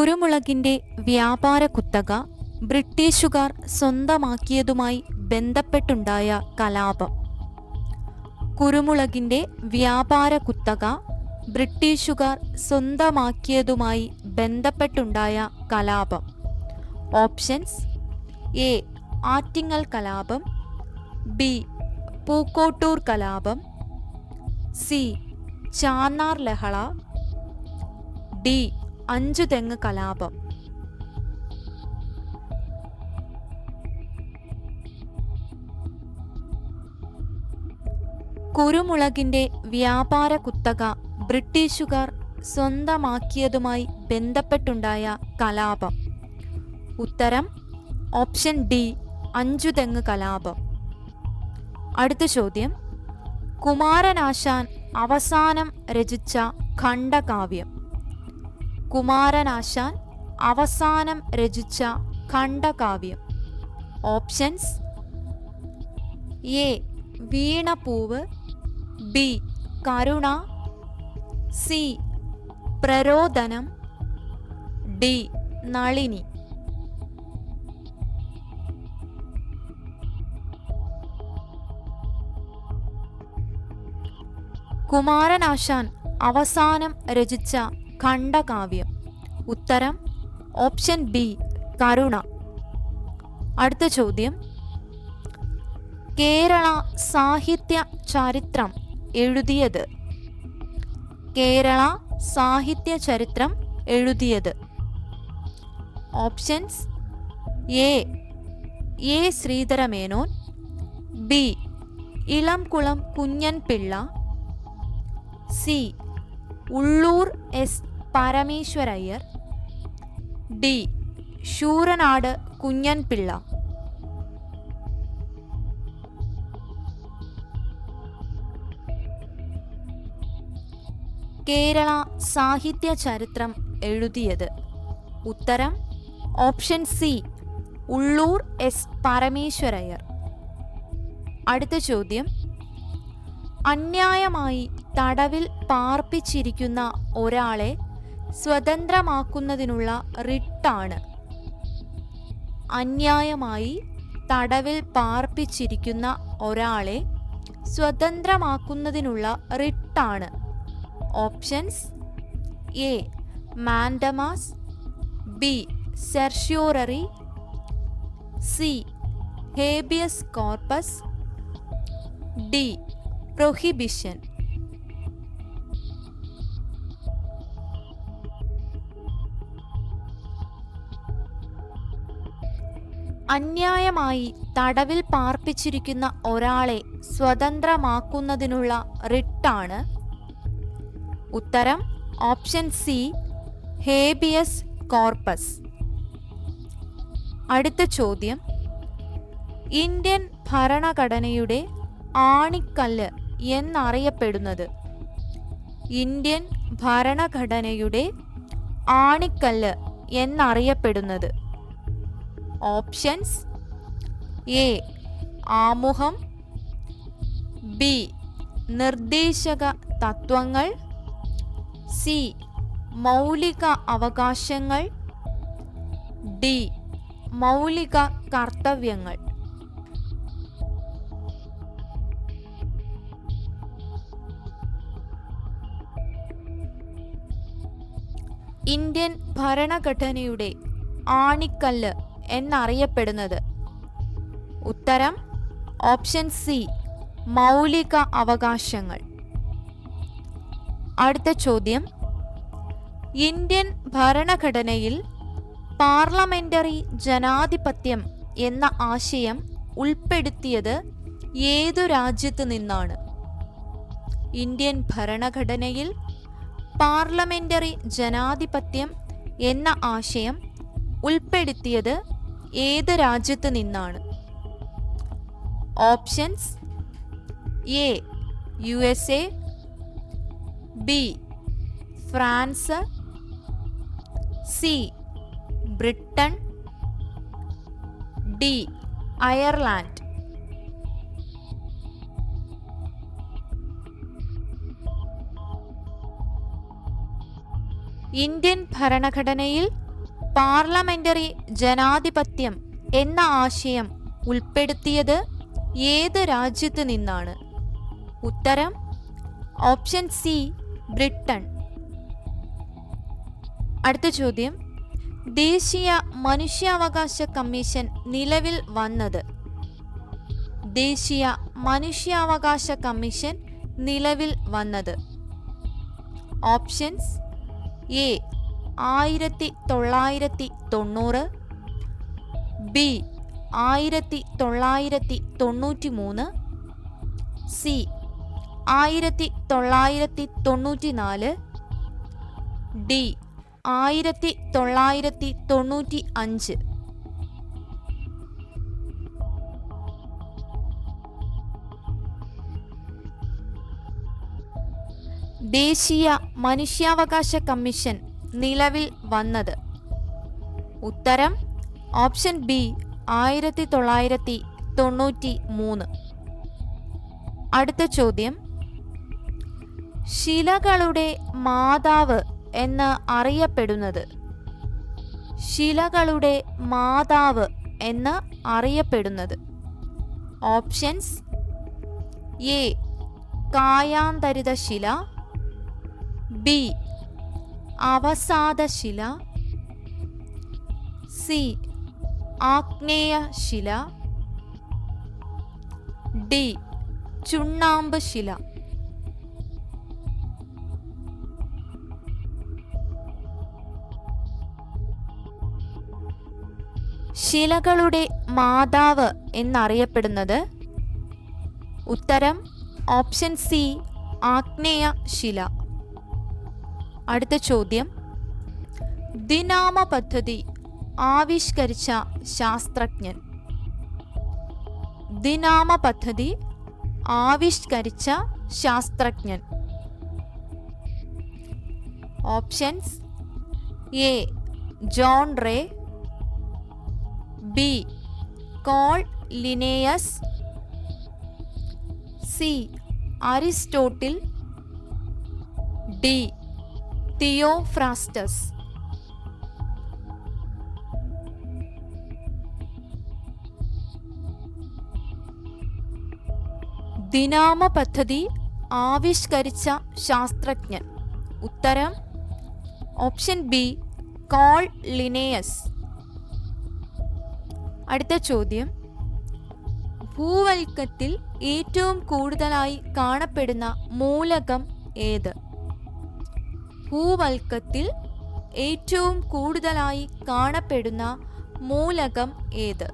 കുരുമുളകിന്റെ വ്യാപാര കുത്തക ബ്രിട്ടീഷുകാർ സ്വന്തമാക്കിയതുമായി ബന്ധപ്പെട്ടുണ്ടായ കലാപം. കുരുമുളകിന്റെ വ്യാപാര കുത്തക ബ്രിട്ടീഷുകാർ സ്വന്തമാക്കിയതുമായി ബന്ധപ്പെട്ടുണ്ടായ കലാപം. Options A. ആറ്റിങ്ങൽ കലാപം ബി. പൂക്കോട്ടൂർ കലാപം സി. ചാന്നാർ ലഹള ഡി. അഞ്ചുതെങ്ങ് കലാപം. കുരുമുളകിന്റെ വ്യാപാര കുത്തക ബ്രിട്ടീഷുകാർ സ്വന്തമാക്കിയതുമായി ബന്ധപ്പെട്ടുണ്ടായ കലാപം. ഉത്തരം ഓപ്ഷൻ ഡി അഞ്ചുതെങ്ങ് കലാപം. അടുത്ത ചോദ്യം കുമാരനാശാൻ അവസാനം രചിച്ച ഖണ്ഡകാവ്യം. കുമാരനാശാൻ അവസാനം രചിച്ച ഖണ്ഡകാവ്യം. Options A. Veenapoovu B. Karuna C. Prarodanam D. Nalini. Kumaranasan അവസാനം രചിച്ച ഖണ്ഡകാവ്യം ഉത്തരം ഓപ്ഷൻ ബി കരുണ. അടുത്ത ചോദ്യം. കേരള സാഹിത്യ ചരിത്രം എഴുതിയത്. കേരള സാഹിത്യ ചരിത്രം എഴുതിയത്. Options A A Sreedhara Menon B Elamkulam Kunjan Pillai C Ulloor S Parameswara Iyer. D. Sooranad Kunjan Pillai Kerala സാഹിത്യ ചരിത്രം എഴുതിയത്. ഉത്തരം option C Ulloor S. Parameswara Iyer. അടുത്ത ചോദ്യം അന്യായമായി തടവിൽ പാർപ്പിച്ചിരിക്കുന്ന ഒരാളെ സ്വതന്ത്രമാക്കുന്നതിനുള്ള റിട്ടാണ്. അന്യായമായി തടവിൽ പാർപ്പിച്ചിരിക്കുന്ന ഒരാളെ സ്വതന്ത്രമാക്കുന്നതിനുള്ള റിട്ടാണ്. Options A mandamus B certiorari C habeas corpus D prohibition. അന്യായമായി തടവിൽ പാർപ്പിച്ചിരിക്കുന്ന ഒരാളെ സ്വതന്ത്രമാക്കുന്നതിനുള്ള റിട്ടാണ്. ഉത്തരം ഓപ്ഷൻ സി ഹേബിയസ് കോർപ്പസ്. അടുത്ത ചോദ്യം ഇന്ത്യൻ ഭരണഘടനയുടെ ആണിക്കല്ല് എന്നറിയപ്പെടുന്നത്. ഇന്ത്യൻ ഭരണഘടനയുടെ ആണിക്കല്ല് എന്നറിയപ്പെടുന്നത്. ഓപ്ഷൻസ്. എ ആമുഖം. ബി നിർദ്ദേശക തത്വങ്ങൾ. സി മൗലിക അവകാശങ്ങൾ. ഡി മൗലിക കർത്തവ്യങ്ങൾ. ഇന്ത്യൻ ഭരണഘടനയുടെ ആണിക്കല്ല്. എന്നറിയപ്പെടുന്നത്. ഉത്തരം ഓപ്ഷൻ സി മൗലിക അവകാശങ്ങൾ. അടുത്ത ചോദ്യം ഇന്ത്യൻ ഭരണഘടനയിൽ പാർലമെന്ററി ജനാധിപത്യം എന്ന ആശയം ഉൾപ്പെടുത്തിയത് ഏതു രാജ്യത്തു നിന്നാണ്? ഇന്ത്യൻ ഭരണഘടനയിൽ പാർലമെന്ററി ജനാധിപത്യം എന്ന ആശയം ഉൾപ്പെടുത്തിയത് ഏത് രാജ്യത്ത് നിന്നാണ്? Options A U S A B France C Britain D Ireland. Indian ഭരണഘടനയിൽ പാർലമെന്ററി ജനാധിപത്യം എന്ന ആശയം ഉൾപ്പെടുത്തിയത് ഏത് രാജ്യത്ത് നിന്നാണ്? ഉത്തരം ഓപ്ഷൻ സി ബ്രിട്ടൻ അടുത്ത ചോദ്യം. ദേശീയ മനുഷ്യാവകാശ കമ്മീഷൻ നിലവിൽ വന്നത്? ദേശീയ മനുഷ്യാവകാശ കമ്മീഷൻ നിലവിൽ വന്നത്? ഓപ്ഷൻസ് എ ആയിരത്തി തൊള്ളായിരത്തി തൊണ്ണൂറ് ബി ആയിരത്തി തൊള്ളായിരത്തി തൊണ്ണൂറ്റി മൂന്ന് സി ആയിരത്തി തൊള്ളായിരത്തി തൊണ്ണൂറ്റി നാല് ഡി ആയിരത്തി തൊള്ളായിരത്തി തൊണ്ണൂറ്റി അഞ്ച് ദേശീയ മനുഷ്യാവകാശ കമ്മീഷൻ നിലവിൽ വന്നത്. ഉത്തരം ഓപ്ഷൻ ബി ആയിരത്തി തൊള്ളായിരത്തി തൊണ്ണൂറ്റി മൂന്ന് അടുത്ത ചോദ്യം ശിലകളുടെ മാതാവ് എന്ന് അറിയപ്പെടുന്നത്. ശിലകളുടെ മാതാവ് എന്ന് അറിയപ്പെടുന്നത്. Options A കായാന്തരിത Shila B അവസാദശില. C. ആഗ്നേയ Shila D. ചുണ്ണാമ്പ് ശില ശിലകളുടെ മാതാവ് എന്നറിയപ്പെടുന്നത് ഉത്തരം ഓപ്ഷൻ സി ആഗ്നേയ ശില അടുത്ത ചോദ്യം. ദിനാമ പദ്ധതി ആവിഷ്കരിച്ച ശാസ്ത്രജ്ഞൻ. ദിനാമ പദ്ധതി ആവിഷ്കരിച്ച ശാസ്ത്രജ്ഞൻ. Options A. John Ray. B. Carl Linnaeus. C. Aristotle. D. Theophrastus ദിനാമ പദ്ധതി ആവിഷ്കരിച്ച ശാസ്ത്രജ്ഞൻ. ഉത്തരം ഓപ്ഷൻ ബി കോൾ ലിനേയസ്. അടുത്ത ചോദ്യം ഭൂവൽക്കത്തിൽ ഏറ്റവും കൂടുതലായി കാണപ്പെടുന്ന മൂലകം ഏത്? ഭൂവൽക്കത്തിൽ ഏറ്റവും കൂടുതലായി കാണപ്പെടുന്ന മൂലകം ഏത്?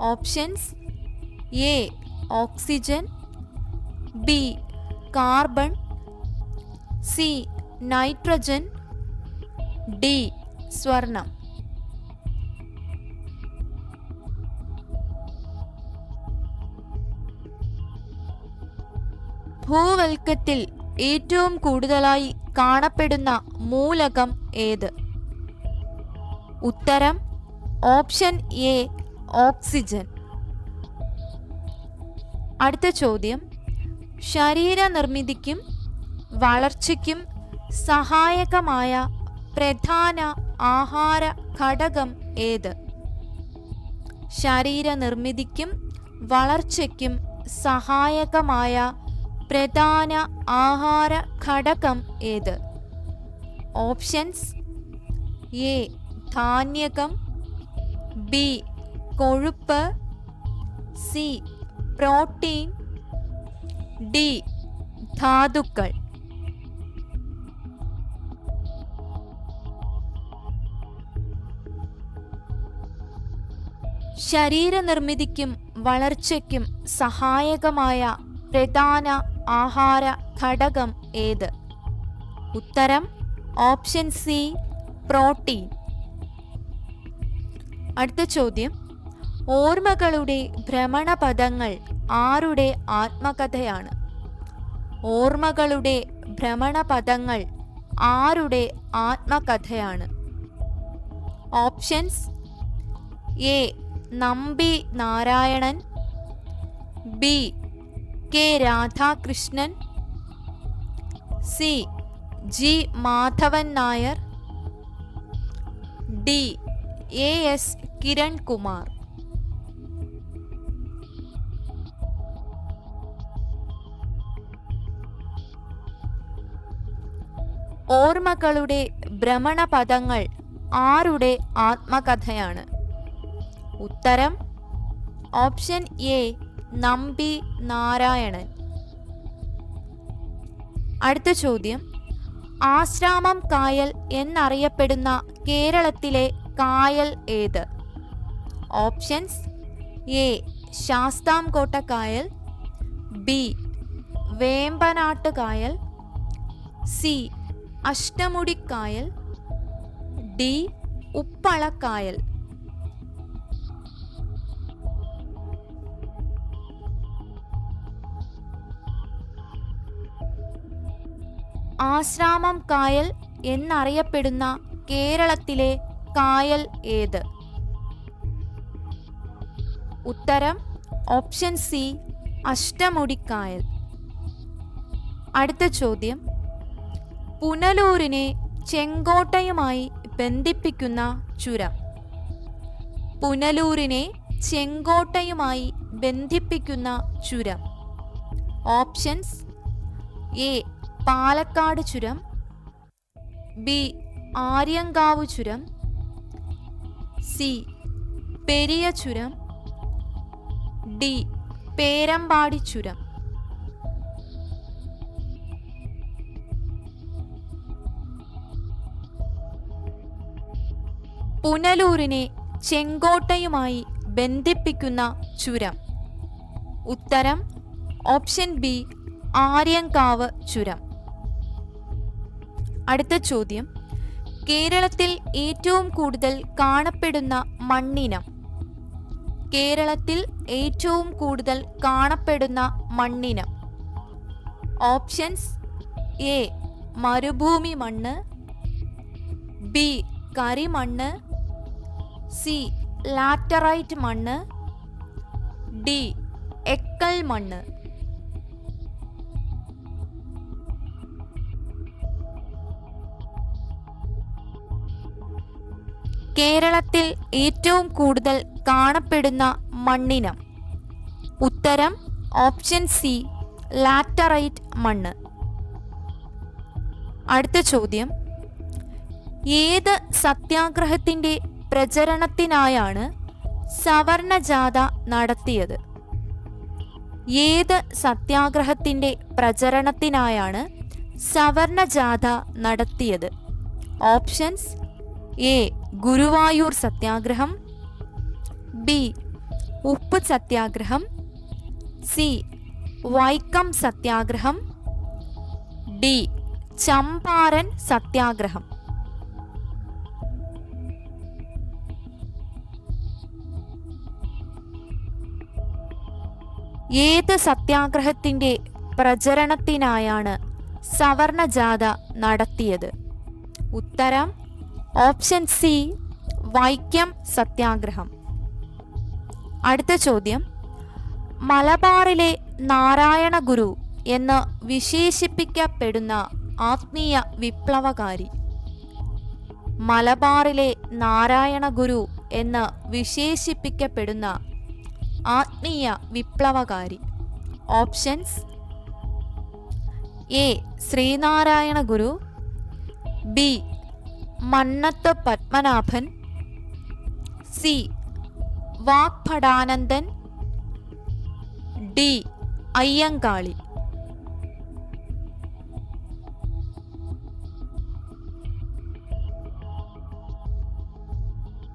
Options A oxygen B carbon C nitrogen D സ്വർണം. ഭൂവൽക്കത്തിൽ ഏറ്റവും കൂടുതലായി കാണപ്പെടുന്ന മൂലകം ഏത്? ഉത്തരം ഓപ്ഷൻ എ ഓക്സിജൻ. അടുത്ത ചോദ്യം. ശരീരനിർമ്മിതിക്കും വളർച്ചയ്ക്കും സഹായകമായ പ്രധാന ആഹാര ഘടകം ഏത്? ശരീരനിർമ്മിതിക്കും വളർച്ചയ്ക്കും സഹായകമായ പ്രധാന ആഹാര ഘടകം ഏത്? ഓപ്ഷൻസ് എ ധാന്യകം ബി കൊഴുപ്പ് സി പ്രോട്ടീൻ ഡി ധാതുക്കൾ. ശരീരനിർമ്മിതിക്കും വളർച്ചയ്ക്കും സഹായകമായ പ്രധാന ആഹാര ഘടകം ഏത്? ഉത്തരം ഓപ്ഷൻ സി പ്രോട്ടീൻ. അടുത്ത ചോദ്യം. ഓർമ്മകളുടെ ഭ്രമണപഥങ്ങൾ ആരുടെ ആത്മകഥയാണ്? ഓർമ്മകളുടെ ഭ്രമണപഥങ്ങൾ ആരുടെ ആത്മകഥയാണ്? Options. A Nambi Narayanan. B K Radhakrishnan C G Madhavan Nair D A S Kiran Kumar ഓർമ്മകളുടെ ഭ്രമണപഥങ്ങൾ ആരുടെ ആത്മകഥയാണ്? ഉത്തരം ഓപ്ഷൻ എ നമ്പി നാരായണൻ. അടുത്ത ചോദ്യം. ആശ്രാമം കായൽ എന്നറിയപ്പെടുന്ന കേരളത്തിലെ കായൽ ഏത്? ഓപ്ഷൻസ് എ ശാസ്താംകോട്ട കായൽ ബി വേമ്പനാട്ട് കായൽ സി അഷ്ടമുടിക്കായൽ ഡി ഉപ്പളക്കായൽ ആശ്രാമം കായൽ എന്നറിയപ്പെടുന്ന കേരളത്തിലെ കായൽ ഏത്? ഉത്തരം ഓപ്ഷൻ സി അഷ്ടമുടിക്കായൽ അടുത്ത ചോദ്യം. പുനലൂരിനെ ചെങ്കോട്ടയുമായി ബന്ധിപ്പിക്കുന്ന ചുരം. പുനലൂരിനെ ചെങ്കോട്ടയുമായി ബന്ധിപ്പിക്കുന്ന ചുരം. ഓപ്ഷൻസ് എ പാലക്കാട് ചുരം ബി ആര്യങ്കാവ് ചുരം സി പെരിയ ചുരം ഡി പേരമ്പാടി ചുരം. പുനലൂരിനെ ചെങ്കോട്ടയുമായി ബന്ധിപ്പിക്കുന്ന ചുരം. ഉത്തരം ഓപ്ഷൻ ബി ആര്യങ്കാവ് ചുരം. അടുത്ത ചോദ്യം. കേരളത്തിൽ ഏറ്റവും കൂടുതൽ കാണപ്പെടുന്ന മണ്ണിനം. കേരളത്തിൽ ഏറ്റവും കൂടുതൽ കാണപ്പെടുന്ന മണ്ണിനം. ഓപ്ഷൻസ് എ മരുഭൂമി മണ്ണ് ബി കരിമണ്ണ് സി ലാറ്ററൈറ്റ് മണ്ണ് ഡി എക്കൽ മണ്ണ്. കേരളത്തിൽ ഏറ്റവും കൂടുതൽ കാണപ്പെടുന്ന മണ്ണിനം. ഉത്തരം ഓപ്ഷൻ സി ലാറ്ററൈറ്റ് മണ്ണ്. അടുത്ത ചോദ്യം. ഏത് സത്യാഗ്രഹത്തിന്റെ പ്രചരണത്തിനായാണ് സവർണജാഥ നടത്തിയത്? ഏത് സത്യാഗ്രഹത്തിന്റെ പ്രചരണത്തിനായാണ് സവർണജാഥ നടത്തിയത്? ഓപ്ഷൻസ് എ ഗുരുവായൂർ സത്യാഗ്രഹം ബി ഉപ്പ് സത്യാഗ്രഹം സി വൈക്കം സത്യാഗ്രഹം ഡി ചമ്പാരൻ സത്യാഗ്രഹം. ഏത് സത്യാഗ്രഹത്തിന്റെ പ്രചരണത്തിനായാണ് സവർണജാഥ നടത്തിയത്? ഉത്തരം ഓപ്ഷൻ സി വൈക്കം സത്യാഗ്രഹം. അടുത്ത ചോദ്യം. മലബാറിലെ നാരായണ ഗുരു എന്ന് വിശേഷിപ്പിക്കപ്പെടുന്ന ആത്മീയ വിപ്ലവകാരി. മലബാറിലെ നാരായണ ഗുരു എന്ന് വിശേഷിപ്പിക്കപ്പെടുന്ന ആത്മീയ വിപ്ലവകാരി. Options A Sreenarayana Guru B Mannath Padmanabhan. C. Vagbhatanandan D. Ayyankali.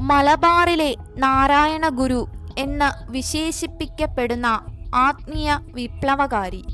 മലബാറിലെ നാരായണ ഗുരു എന്ന് വിശേഷിപ്പിക്കപ്പെടുന്ന ആത്മീയ വിപ്ലവകാരി.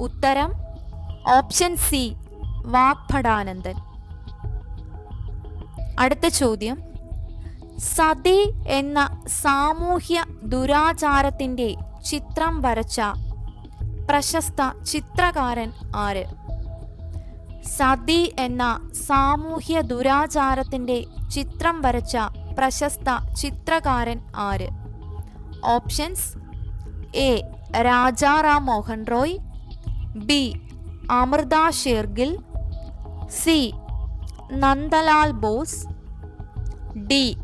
ഉത്തരം ഓപ്ഷൻ സി. വാഗ്ഭടാനന്ദൻ. അടുത്ത ചോദ്യം. സതി എന്ന സാമൂഹ്യ ദുരാചാരത്തിന്റെ ചിത്രം വരച്ച പ്രശസ്ത ചിത്രകാരൻ ആര്? സതി എന്ന സാമൂഹ്യ ദുരാചാരത്തിന്റെ ചിത്രം വരച്ച പ്രശസ്ത ചിത്രകാരൻ ആര്? Options A Rajaram Mohan Roy B Amrita Shergil C Nandalal Bose D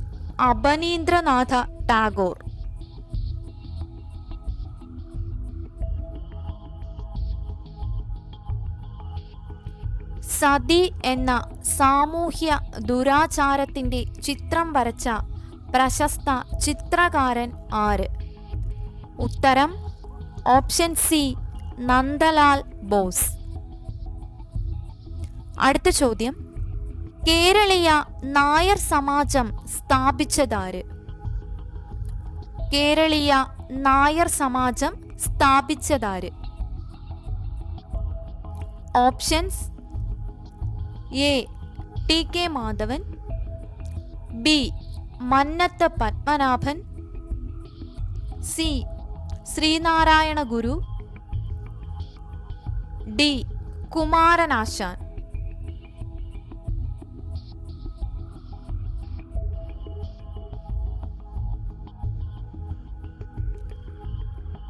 Abanindranath Tagore. Sati എന്ന സാമൂഹ്യ ദുരാചാരത്തിന്റെ ചിത്രം വരച്ച പ്രശസ്ത ചിത്രകാരൻ ആര്? ഉത്തരം ഓപ്ഷൻ സി നന്ദലാൽ ബോസ്. അടുത്ത ചോദ്യം. കേരളീയ നായർ സമാജം സ്ഥാപിച്ചതാര്? Keraleeya Nair Samajam സ്ഥാപിച്ചതാര്? Options A T K Madhavan B Mannathu Padmanabhan C Sreenarayana Guru D Kumaranasan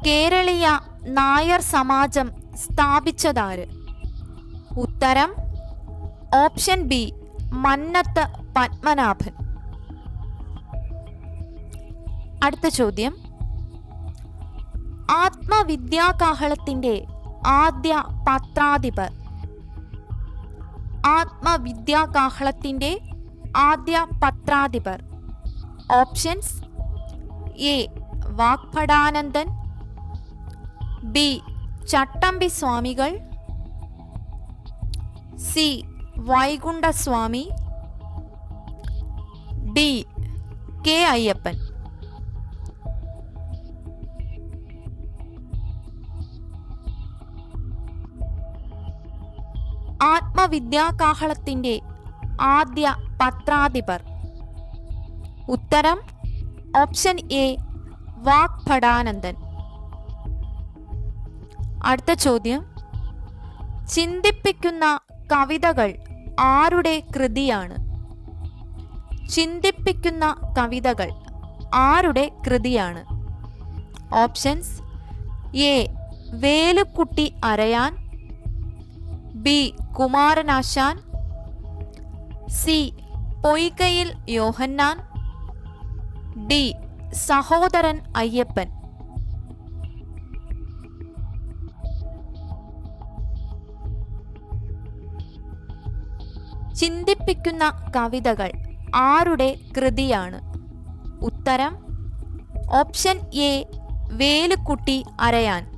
Keraleeya Nair Samajam സ്ഥാപിച്ചതാര്? ഉത്തരം ഓപ്ഷൻ ബി മന്നത്ത് പത്മനാഭൻ. അടുത്ത ചോദ്യം. ആത്മവിദ്യാകാഹളത്തിന്റെ ആദ്യ പത്രാധിപർ. ആത്മവിദ്യാകാഹളത്തിന്റെ ആദ്യ പത്രാധിപർ. Options A Vagbhatanandan B. Chattampi Swamikal C. Vaikundaswami. D. K. Ayyappan. ആത്മവിദ്യാകാഹളത്തിന്റെ ആദ്യ പത്രാധിപർ. ഉത്തരം ഓപ്ഷൻ എ വാഗ്ഭടാനന്ദൻ. അടുത്ത ചോദ്യം. ചിന്തിപ്പിക്കുന്ന കവിതകൾ ആരുടെ കൃതിയാണ്? ചിന്തിപ്പിക്കുന്ന കവിതകൾ ആരുടെ കൃതിയാണ്? Options A. Velukutty Arayan B. Kumaranasan C. Poykayil Yohannan D. Sahodaran Ayyappan. ചിന്തിപ്പിക്കുന്ന കവിതകൾ ആരുടെ കൃതിയാണ്? ഉത്തരം ഓപ്ഷൻ എ വേലുക്കുട്ടി അരയാൻ.